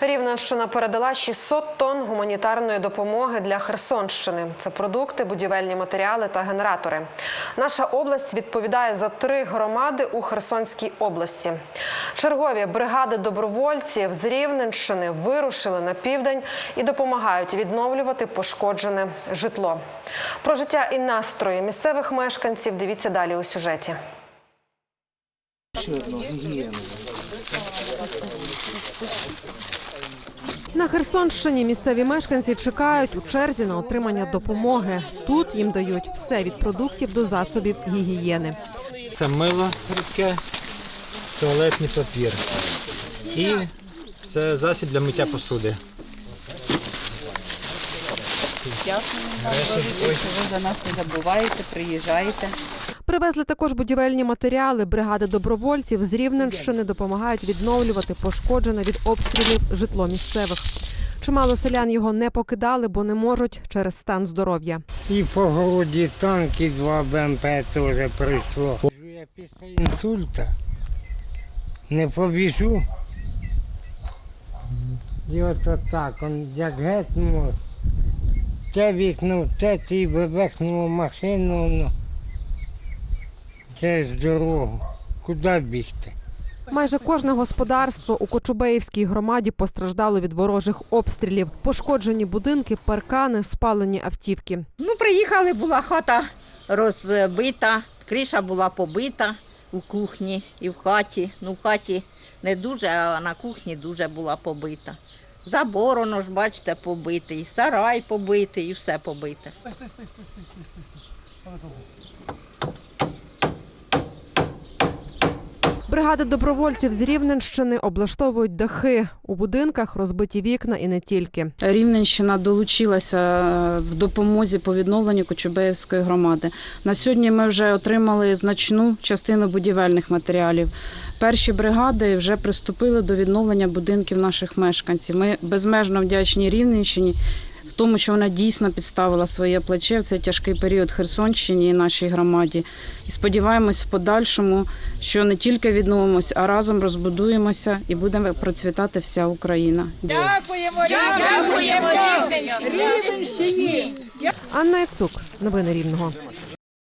Рівненщина передала 600 тонн гуманітарної допомоги для Херсонщини. Це продукти, будівельні матеріали та генератори. Наша область відповідає за три громади у Херсонській області. Чергові бригади добровольців з Рівненщини вирушили на південь і допомагають відновлювати пошкоджене житло. Про життя і настрої місцевих мешканців дивіться далі у сюжеті. На Херсонщині місцеві мешканці чекають у черзі на отримання допомоги. Тут їм дають все від продуктів до засобів гігієни. Це мило рідке, туалетний папір. І це засіб для миття посуди. Дякую що ви за нас не забуваєте, приїжджаєте. Привезли також будівельні матеріали. Бригади добровольців з Рівненщини допомагають відновлювати пошкоджене від обстрілів житло місцевих. Чимало селян його не покидали, бо не можуть через стан здоров'я. І по городі танки два БМП теж прийшло. Я після інсульта не побіжу. І от так, он як гетнуло, те вікно, те ті вибехнуло машину, ну, через дорогу. Куди бігти? Майже кожне господарство у Кочубеївській громаді постраждало від ворожих обстрілів. Пошкоджені будинки, паркани, спалені автівки. Ну, приїхали, була хата розбита, криша була побита у кухні і в хаті. Ну, в хаті не дуже, а на кухні дуже була побита. Забор, воно ж, бачите, побитий, сарай побитий і все побите. Бригади добровольців з Рівненщини облаштовують дахи у будинках, розбиті вікна і не тільки. Рівненщина долучилася е, в допомозі по відновленню Кочубеївської громади. На сьогодні ми вже отримали значну частину будівельних матеріалів. Перші бригади вже приступили до відновлення будинків наших мешканців. Ми безмежно вдячні Рівненщині в тому, що вона дійсно підставила своє плече в цей тяжкий період Херсонщині і нашій громаді. І сподіваємось в подальшому, що не тільки відновимося, а разом розбудуємося і будемо процвітати вся Україна. Дякуємо! Анна Яцук, новини Рівного.